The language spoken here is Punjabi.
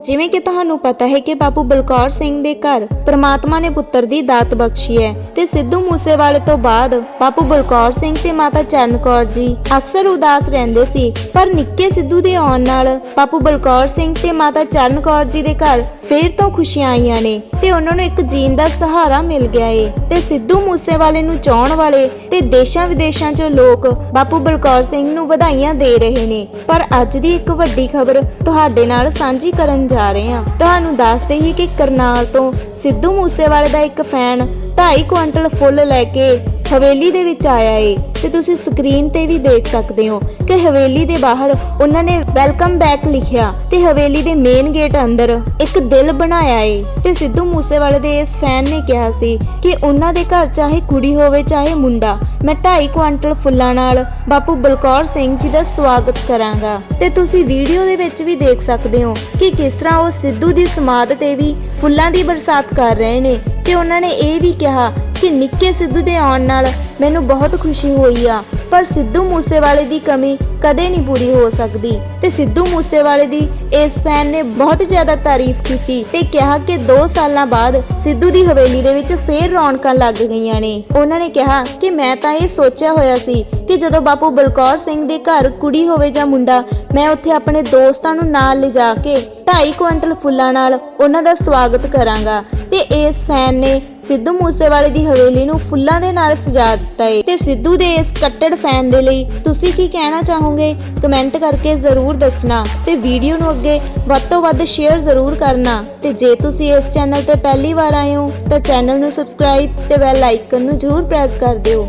ਜਿਵੇਂ ਕਿ ਤੁਹਾਨੂੰ ਪਤਾ ਹੈ ਕਿ ਬਾਪੂ ਬਲਕੌਰ ਸਿੰਘ ਦੇ ਘਰ ਪ੍ਰਮਾਤਮਾ ਨੇ ਪੁੱਤਰ ਦੀ ਦਾਤ ਬਖਸ਼ੀ ਹੈ ਤੇ ਸਿੱਧੂ ਮੂਸੇਵਾਲੇ ਤੋਂ ਬਾਅਦ ਬਾਪੂ ਬਲਕੌਰ ਸਿੰਘ ਤੇ ਮਾਤਾ ਚਰਨ ਕੌਰ ਜੀ ਅਕਸਰ ਉਦਾਸ ਰਹਿੰਦੇ ਸੀ, ਪਰ ਨਿੱਕੇ ਸਿੱਧੂ ਦੇ ਆਉਣ ਨਾਲ ਬਾਪੂ ਬਲਕੌਰ ਸਿੰਘ ਤੇ ਮਾਤਾ ਚਰਨ ਕੌਰ ਜੀ ਦੇ ਘਰ ਫੇਰ ਤੋਂ ਖੁਸ਼ੀਆਂ ਆਈਆਂ ਨੇ ਤੇ ਉਹਨਾਂ ਨੂੰ ਇੱਕ ਜੀਣ ਦਾ ਸਹਾਰਾ ਮਿਲ ਗਿਆ ਏ ਤੇ ਸਿੱਧੂ ਮੂਸੇਵਾਲੇ ਨੂੰ ਚਾਹਣ ਵਾਲੇ ਤੇ ਦੇਸ਼ਾਂ ਵਿਦੇਸ਼ਾਂ 'ਚੋਂ ਲੋਕ ਬਾਪੂ ਬਲਕੌਰ ਸਿੰਘ ਨੂੰ ਵਧਾਈਆਂ ਦੇ ਰਹੇ ਨੇ। ਪਰ ਅੱਜ ਦੀ ਇੱਕ ਵੱਡੀ ਖਬਰ ਤੁਹਾਡੇ ਨਾਲ ਸਾਂਝੀ ਕਰਨ ਜਾ ਰਹੇ ਹਾਂ। ਤੁਹਾਨੂੰ ਦੱਸ ਦਈਏ ਕਿ ਕਰਨਾਲ ਤੋਂ ਸਿੱਧੂ ਮੂਸੇਵਾਲੇ ਦਾ ਇੱਕ ਫੈਨ 2.5 ਕੁਇੰਟਲ ਫੁੱਲ ਲੈ ਕੇ ਹਵੇਲੀ ਦੇ ਵਿੱਚ ਆਇਆ ਏ। ਤੇ ਤੁਸੀਂ ਸਕਰੀਨ ਤੇ ਵੀ ਦੇਖ ਸਕਦੇ ਹੋ ਕਿ ਹਵੇਲੀ ਦੇ ਬਾਹਰ ਉਹਨਾਂ ਨੇ ਵੈਲਕਮ ਬੈਕ ਲਿਖਿਆ ਤੇ ਹਵੇਲੀ ਦੇ ਮੇਨ ਗੇਟ ਅੰਦਰ ਇੱਕ ਦਿਲ ਬਣਾਇਆ ਏ। ਤੇ ਸਿੱਧੂ ਮੂਸੇਵਾਲੇ ਦੇ ਇਸ ਫੈਨ ਨੇ ਕਿਹਾ ਸੀ ਕਿ ਉਹਨਾਂ ਦੇ ਘਰ ਚਾਹੇ ਕੁੜੀ ਹੋਵੇ, ਚਾਹੇ ਮੁੰਡਾ, ਮੈਂ 2.5 ਕੁਆਂਟਲ ਫੁੱਲਾਂ ਨਾਲ ਬਾਪੂ ਬਲਕੌਰ ਸਿੰਘ ਜੀ ਦਾ ਸਵਾਗਤ ਕਰਾਂਗਾ। ਤੇ ਤੁਸੀਂ ਵੀਡੀਓ ਦੇ ਵਿੱਚ ਵੀ ਦੇਖ ਸਕਦੇ ਹੋ ਕਿ ਕਿਸ ਤਰ੍ਹਾਂ ਉਹ ਸਿੱਧੂ ਦੀ ਸਮਾਧ ਤੇ ਵੀ ਫੁੱਲਾਂ ਦੀ ਬਰਸਾਤ ਕਰ ਰਹੇ ਨੇ। ਤੇ ਉਹਨਾਂ ਨੇ ਇਹ ਵੀ ਕਿਹਾ ਕਿ ਨਿੱਕੇ ਸਿੱਧੂ ਦੇ ਆਉਣ ਨਾਲ ਮੈਨੂੰ ਬਹੁਤ ਖੁਸ਼ੀ ਹੋਈ ਆ, ਪਰ ਸਿੱਧੂ ਮੂਸੇਵਾਲੇ ਦੀ ਕਮੀ ਕਦੇ ਨਹੀਂ ਪੂਰੀ ਹੋ ਸਕਦੀ। ਤੇ ਸਿੱਧੂ ਮੂਸੇਵਾਲੇ ਦੀ ਇਸ ਫੈਨ ਨੇ ਬਹੁਤ ਜ਼ਿਆਦਾ ਤਾਰੀਫ ਕੀਤੀ ਤੇ ਕਿਹਾ ਕਿ 2 ਸਾਲਾਂ ਬਾਅਦ ਸਿੱਧੂ ਦੀ ਹਵੇਲੀ ਦੇ ਵਿੱਚ ਫੇਰ ਰੌਣਕਾਂ ਲੱਗ ਗਈਆਂ ਨੇ। ਉਹਨਾਂ ਨੇ ਕਿਹਾ ਕਿ ਮੈਂ ਤਾਂ ਇਹ ਸੋਚਿਆ ਹੋਇਆ ਸੀ ਕਿ ਜਦੋਂ ਬਾਪੂ ਬਲਕੌਰ ਸਿੰਘ ਦੇ ਘਰ ਕੁੜੀ ਹੋਵੇ ਜਾਂ ਮੁੰਡਾ, ਮੈਂ ਉੱਥੇ ਆਪਣੇ ਦੋਸਤਾਂ ਨੂੰ ਨਾਲ ਲਿਜਾ ਕੇ 2.5 ਕੁਇੰਟਲ ਫੁੱਲਾਂ ਨਾਲ ਉਹਨਾਂ ਦਾ ਸਵਾਗਤ ਕਰਾਂਗਾ। ਤੇ ਇਸ ਫੈਨ ਨੇ ਸਿੱਧੂ ਮੂਸੇਵਾਲੇ ਦੀ ਹਵੇਲੀ ਨੂੰ ਫੁੱਲਾਂ ਦੇ ਨਾਲ ਸਜਾ ਦਿੱਤਾ ਏ। ਤੇ ਸਿੱਧੂ ਦੇ ਇਸ ਕੱਟੜ ਫੈਨ ਦੇ ਲਈ ਤੁਸੀਂ ਕੀ ਕਹਿਣਾ ਚਾਹੋਗੇ? ਕਮੈਂਟ ਕਰਕੇ ਜ਼ਰੂਰ ਦੱਸਣਾ ਤੇ ਵੀਡੀਓ ਨੂੰ ਅੱਗੇ ਵੱਧ ਤੋਂ ਵੱਧ ਸ਼ੇਅਰ ਜ਼ਰੂਰ ਕਰਨਾ। ਤੇ ਜੇ ਤੁਸੀਂ ਇਸ ਚੈਨਲ ਤੇ ਪਹਿਲੀ ਵਾਰ ਆਏ ਹੋ, ਤਾਂ ਚੈਨਲ ਨੂੰ ਸਬਸਕ੍ਰਾਈਬ ਤੇ ਬੈਲ ਆਈਕਨ ਨੂੰ ਜ਼ਰੂਰ ਪ੍ਰੈਸ ਕਰ ਦਿਓ।